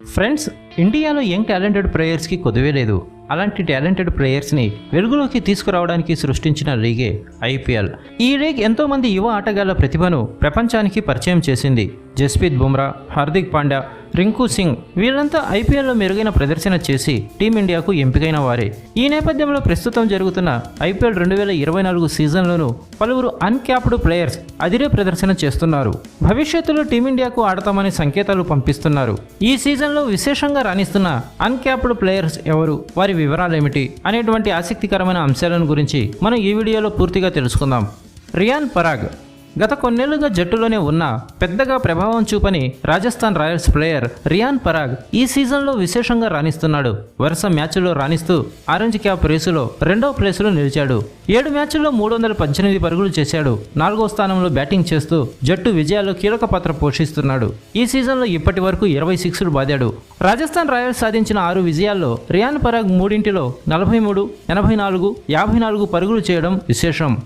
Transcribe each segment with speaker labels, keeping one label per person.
Speaker 1: Friends ఇండియాలో young talented ప్లేయర్స్కి కొదువే లేదు. అలాంటి టాలెంటెడ్ ప్లేయర్స్ని వెలుగులోకి తీసుకురావడానికి సృష్టించిన లీగే ఐపీఎల్ ఈ లీగ్ ఎంతోమంది యువ ఆటగాళ్ళ ప్రతిభను ప్రపంచానికి పరిచయం చేసింది. జస్ప్రీత్ బుమ్రా హార్దిక్ పాండ్యా రింకు సింగ్ వీళ్ళంతా ఐపీఎల్లో మెరుగైన ప్రదర్శన చేసి టీమిండియాకు ఎంపికైన వారే. ఈ నేపథ్యంలో ప్రస్తుతం జరుగుతున్న ఐపీఎల్ రెండు వేల ఇరవై నాలుగు సీజన్లోనూ పలువురు అన్క్యాప్డ్ ప్లేయర్స్ అదిరే ప్రదర్శన చేస్తున్నారు. భవిష్యత్తులో టీమిండియాకు ఆడతామని సంకేతాలు పంపిస్తున్నారు. ఈ సీజన్లో విశేషంగా రాణిస్తున్న అన్క్యాప్డ్ ప్లేయర్స్ ఎవరు? వారి వివరాలేమిటి? అనేటువంటి ఆసక్తికరమైన అంశాలను గురించి మనం ఈ వీడియోలో పూర్తిగా తెలుసుకుందాం. రియాన్ పరాగ్ గత కొన్నేళ్ళుగా జట్టులోనే ఉన్న పెద్దగా ప్రభావం చూపని రాజస్థాన్ రాయల్స్ ప్లేయర్ రియాన్ పరాగ్ ఈ సీజన్లో విశేషంగా రాణిస్తున్నాడు. వరుస మ్యాచ్ల్లో రాణిస్తూ ఆరెంజ్ క్యాప్ రేసులో రెండో ప్లేసులో నిలిచాడు. ఏడు మ్యాచ్ల్లో మూడు వందల పద్దెనిమిది పరుగులు చేశాడు. నాలుగో స్థానంలో బ్యాటింగ్ చేస్తూ జట్టు విజయాల్లో కీలక పాత్ర పోషిస్తున్నాడు. ఈ సీజన్లో ఇప్పటి వరకు ఇరవై సిక్స్లు బాదాడు. రాజస్థాన్ రాయల్స్ సాధించిన ఆరు విజయాల్లో రియాన్ పరాగ్ మూడింటిలో నలభై మూడు ఎనభై నాలుగు యాభై నాలుగు పరుగులు చేయడం విశేషం.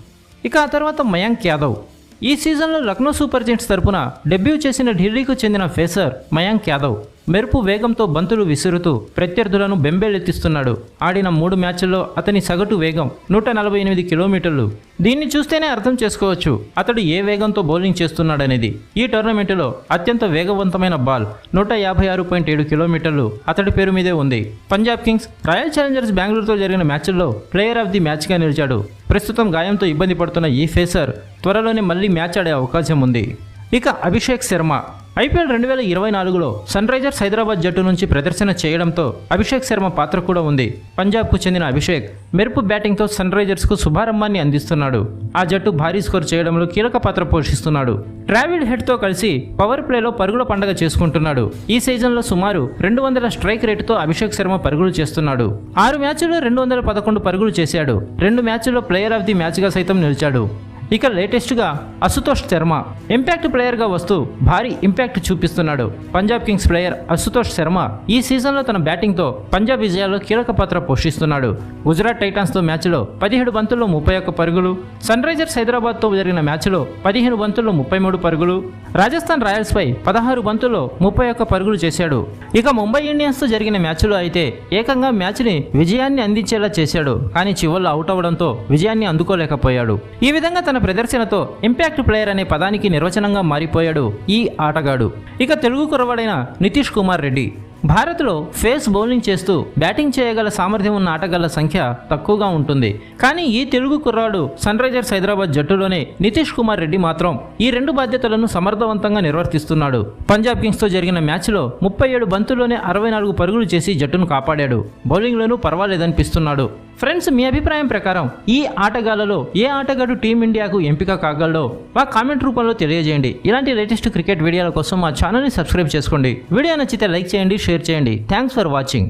Speaker 1: ఇక ఆ తర్వాత మయాంక్ యాదవ్. ఈ సీజన్లో లక్నో సూపర్ జెంట్స్ తరపున డెబ్యూ చేసిన ఢిల్లీకు చెందిన ఫేసర్ మయాంక్ యాదవ్. మెరుపు వేగంతో బంతులు విసురుతూ ప్రత్యర్థులను బెంబేలెత్తిస్తున్నాడు. ఆడిన మూడు మ్యాచ్ల్లో అతని సగటు వేగం నూట నలభై ఎనిమిది కిలోమీటర్లు. దీన్ని చూస్తేనే అర్థం చేసుకోవచ్చు అతడు ఏ వేగంతో బౌలింగ్ చేస్తున్నాడనేది. ఈ టోర్నమెంటులో అత్యంత వేగవంతమైన బాల్ నూట యాభై ఆరు పాయింట్ ఏడు కిలోమీటర్లు అతడి పేరు మీదే ఉంది. పంజాబ్ కింగ్స్ రాయల్ ఛాలెంజర్స్ బెంగళూరుతో జరిగిన మ్యాచ్ల్లో ప్లేయర్ ఆఫ్ ది మ్యాచ్గా నిలిచాడు. ప్రస్తుతం గాయంతో ఇబ్బంది పడుతున్న ఈ ఫేసర్ త్వరలోనే మళ్ళీ మ్యాచ్ ఆడే అవకాశం ఉంది. ఇక అభిషేక్ శర్మ. ఐపీఎల్ రెండు వేల ఇరవై నాలుగులో సన్ రైజర్స్ హైదరాబాద్ జట్టు నుంచి ప్రదర్శన చేయడంతో అభిషేక్ శర్మ పాత్ర కూడా ఉంది. పంజాబ్కు చెందిన అభిషేక్ మెరుపు బ్యాటింగ్తో సన్ రైజర్స్కు శుభారంభాన్ని అందిస్తున్నాడు. ఆ జట్టు భారీ స్కోర్ చేయడంలో కీలక పాత్ర పోషిస్తున్నాడు. ట్రావిడ్ హెడ్తో కలిసి పవర్ ప్లేలో పరుగుల పండగ చేసుకుంటున్నాడు. ఈ సీజన్లో సుమారు రెండు వందల స్ట్రైక్ రేటుతో అభిషేక్ శర్మ పరుగులు చేస్తున్నాడు. ఆరు మ్యాచ్ల్లో రెండు వందల పదకొండు పరుగులు చేశాడు. రెండు మ్యాచ్ల్లో ప్లేయర్ ఆఫ్ ది మ్యాచ్గా సైతం నిలిచాడు. ఇక లేటెస్ట్గా అశుతోష్ శర్మ. ఇంపాక్ట్ ప్లేయర్గా వస్తూ భారీ ఇంపాక్ట్ చూపిస్తున్నాడు. పంజాబ్ కింగ్స్ ప్లేయర్ అశుతోష్ శర్మ ఈ సీజన్లో తన బ్యాటింగ్తో పంజాబ్ విజయాల్లో కీలక పాత్ర పోషిస్తున్నాడు. గుజరాత్ టైటాన్స్తో మ్యాచ్లో పదిహేడు బంతుల్లో ముప్పై ఒక్క పరుగులు సన్ రైజర్స్ హైదరాబాద్తో జరిగిన మ్యాచ్లో పదిహేను బంతుల్లో ముప్పై మూడు పరుగులు రాజస్థాన్ రాయల్స్పై పదహారు బంతుల్లో ముప్పై ఒక్క పరుగులు చేశాడు. ఇక ముంబై ఇండియన్స్తో జరిగిన మ్యాచ్లో అయితే ఏకంగా మ్యాచ్ని విజయాన్ని అందించేలా చేశాడు. కానీ చివరిలో అవుట్ అవడంతో విజయాన్ని అందుకోలేకపోయాడు. ఈ విధంగా తన ప్రదర్శనతో ఇంపాక్ట్ ప్లేయర్ అనే పదానికి నిర్వచనంగా మారిపోయాడు ఈ ఆటగాడు. ఇక తెలుగు కురవాడైన నితీష్ కుమార్ రెడ్డి. భారత్లో ఫేస్ బౌలింగ్ చేస్తూ బ్యాటింగ్ చేయగల సామర్థ్యం ఉన్న ఆటగాళ్ళ సంఖ్య తక్కువగా ఉంటుంది. కానీ ఈ తెలుగు కుర్రాడు సన్ రైజర్స్ హైదరాబాద్ జట్టులోనే నితీష్ కుమార్ రెడ్డి మాత్రం ఈ రెండు బాధ్యతలను సమర్థవంతంగా నిర్వర్తిస్తున్నాడు. పంజాబ్ కింగ్స్తో జరిగిన మ్యాచ్లో ముప్పై ఏడు బంతుల్లోనే అరవై నాలుగు పరుగులు చేసి జట్టును కాపాడాడు. బౌలింగ్లోనూ పర్వాలేదనిపిస్తున్నాడు. ఫ్రెండ్స్ మీ అభిప్రాయం ప్రకారం ఈ ఆటగాళ్ళలో ఏ ఆటగాడు టీమిండియాకు ఎంపిక కాగలడో మా కామెంట్ రూపంలో తెలియజేయండి. ఇలాంటి లేటెస్ట్ క్రికెట్ వీడియోల కోసం మా ఛానల్ని సబ్స్క్రైబ్ చేసుకోండి. వీడియో నచ్చితే లైక్ చేయండి షేర్ చేయండి. Thanks for watching